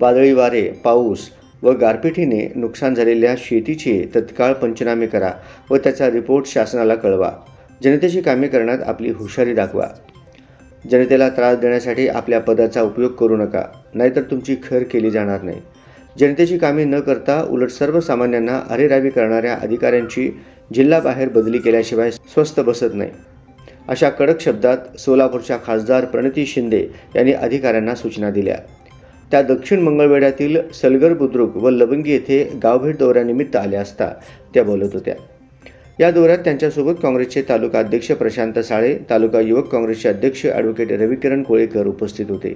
वादळी वारे पाऊस व गारपिटीने नुकसान झालेल्या शेतीचे तत्काळ पंचनामे करा व त्याचा रिपोर्ट शासनाला कळवा. जनतेची कामे करण्यात आपली हुशारी दाखवा. जनतेला त्रास देण्यासाठी आपल्या पदाचा उपयोग करू नका नाहीतर तुमची खर केली जाणार नाही. जनतेची कामे न करता उलट सर्वसामान्यांना अरेरावी करणाऱ्या अधिकाऱ्यांची जिल्हाबाहेर बदली केल्याशिवाय स्वस्त बसत नाही. अशा कडक शब्दात सोलापूरच्या खासदार प्रणिती शिंदे यांनी अधिकाऱ्यांना सूचना दिल्या. त्या दक्षिण मंगळवेढ्यातील सलगर बुद्रुक व लवंगी येथे गावभेट दौऱ्यानिमित्त आल्या असता त्या बोलत होत्या. या दौऱ्यात त्यांच्यासोबत काँग्रेसचे तालुका अध्यक्ष प्रशांत साळे तालुका युवक काँग्रेसचे अध्यक्ष ॲडव्होकेट रविकिरण कोळेकर उपस्थित होते.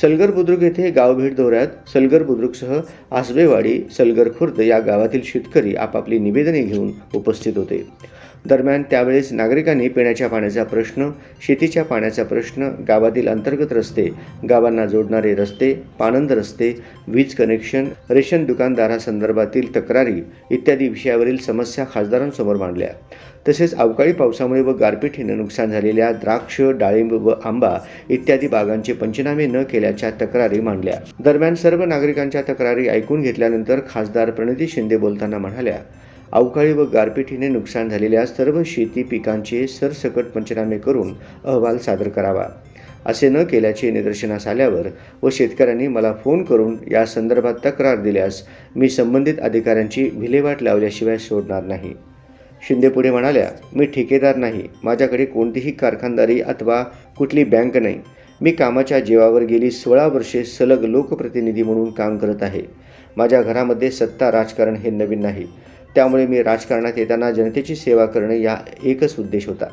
सलगर बुद्रुक येथे गावभेट दौऱ्यात सलगर बुद्रुकसह आसबेवाडी सलगर खुर्द या गावातील शेतकरी आपापली निवेदने घेऊन उपस्थित होते. दरम्यान त्यावेळेस नागरिकांनी पिण्याच्या पाण्याचा प्रश्न शेतीच्या पाण्याचा प्रश्न गावातील अंतर्गत रस्ते गावांना जोडणारे रस्ते पाणंद रस्ते वीज कनेक्शन रेशन दुकानदारासंदर्भातील तक्रारी इत्यादी विषयावरील समस्या खासदारांसमोर मांडल्या. तसेच अवकाळी पावसामुळे व गारपिटीनं नुकसान झालेल्या द्राक्ष डाळिंब व आंबा इत्यादी बागांचे पंचनामे न केल्याच्या तक्रारी मांडल्या. दरम्यान सर्व नागरिकांच्या तक्रारी ऐकून घेतल्यानंतर खासदार प्रणिती शिंदे बोलताना म्हणाल्या अवकाळी व गारपिटीने नुकसान झालेल्या सर्व शेती पिकांचे सरसकट पंचनामे करून अहवाल सादर करावा. असे न केल्याचे निदर्शनास आल्यावर व शेतकऱ्यांनी मला फोन करून या संदर्भात तक्रार दिल्यास मी संबंधित अधिकाऱ्यांची विल्हेवाट लावल्याशिवाय सोडणार नाही. शिंदे पुढे म्हणाल्या मी ठेकेदार नाही. माझ्याकडे कोणतीही कारखानदारी अथवा कुठली बँक नाही. मी कामाच्या जीवावर गेली सोळा वर्षे सलग लोकप्रतिनिधी म्हणून काम करत आहे. माझ्या घरामध्ये सत्ता राजकारण हे नवीन नाही. त्यामुळे मी राजकारणात येताना जनतेची सेवा करणे या एकच उद्देश होता.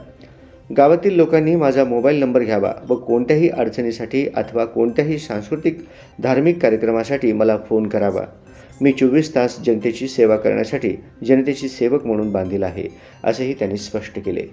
गावातील लोकांनी माझा मोबाईल नंबर घ्यावा व कोणत्याही अडचणीसाठी अथवा कोणत्याही सांस्कृतिक धार्मिक कार्यक्रमासाठी मला फोन करावा. मी चोवीस तास जनतेची सेवा करण्यासाठी जनतेची सेवक म्हणून बांधील आहे असेही त्यांनी स्पष्ट केले.